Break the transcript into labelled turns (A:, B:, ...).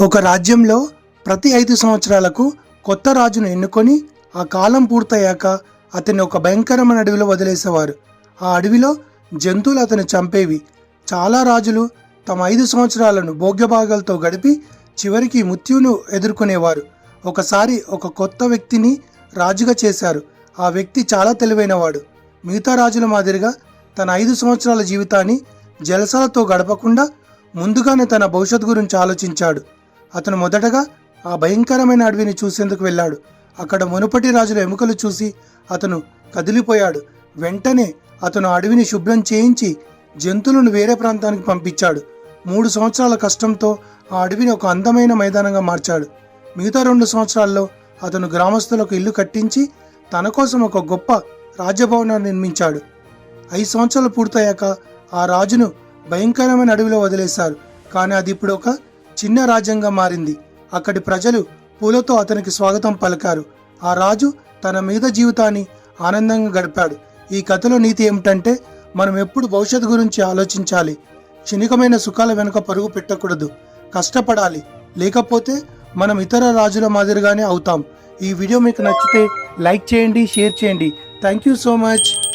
A: ఒక రాజ్యంలో ప్రతి ఐదు సంవత్సరాలకు కొత్త రాజును ఎన్నుకొని ఆ కాలం పూర్తయ్యాక అతన్ని ఒక భయంకరమైన అడవిలో వదిలేసేవారు. ఆ అడవిలో జంతువులు అతను చంపేవి. చాలా రాజులు తమ ఐదు సంవత్సరాలను భోగ్యభాగాలతో గడిపి చివరికి మృత్యువును ఎదుర్కొనేవారు. ఒకసారి ఒక కొత్త వ్యక్తిని రాజుగా చేశారు. ఆ వ్యక్తి చాలా తెలివైనవాడు. మిగతా రాజుల మాదిరిగా తన ఐదు సంవత్సరాల జీవితాన్ని జలసాలతో గడపకుండా ముందుగానే తన భవిష్యత్తు గురించి ఆలోచించాడు. అతను మొదటగా ఆ భయంకరమైన అడవిని చూసేందుకు వెళ్ళాడు. అక్కడ మునుపటి రాజుల ఎముకలు చూసి అతను కదిలిపోయాడు. వెంటనే అతను అడవిని శుభ్రం చేయించి జంతువులను వేరే ప్రాంతానికి పంపించాడు. మూడు సంవత్సరాల కష్టంతో ఆ అడవిని ఒక అందమైన మైదానంగా మార్చాడు. మిగతా రెండు సంవత్సరాల్లో అతను గ్రామస్తులకు ఇల్లు కట్టించి తన కోసం ఒక గొప్ప రాజ్యభవనాన్ని నిర్మించాడు. ఐదు సంవత్సరాలు పూర్తయ్యాక ఆ రాజును భయంకరమైన అడవిలో వదిలేశారు. కానీ అది ఇప్పుడు ఒక చిన్న రాజ్యంగా మారింది. అక్కడి ప్రజలు పూలతో అతనికి స్వాగతం పలికారు. ఆ రాజు తన మీద జీవితాన్ని ఆనందంగా గడిపాడు. ఈ కథలో నీతి ఏమిటంటే మనం ఎప్పుడు భవిష్యత్తు గురించి ఆలోచించాలి. క్షణికమైన సుఖాల వెనుక పరుగు పెట్టకూడదు. కష్టపడాలి. లేకపోతే మనం ఇతర రాజుల మాదిరిగానే అవుతాం. ఈ వీడియో మీకు నచ్చితే లైక్ చేయండి షేర్ చేయండి. Thank you so much.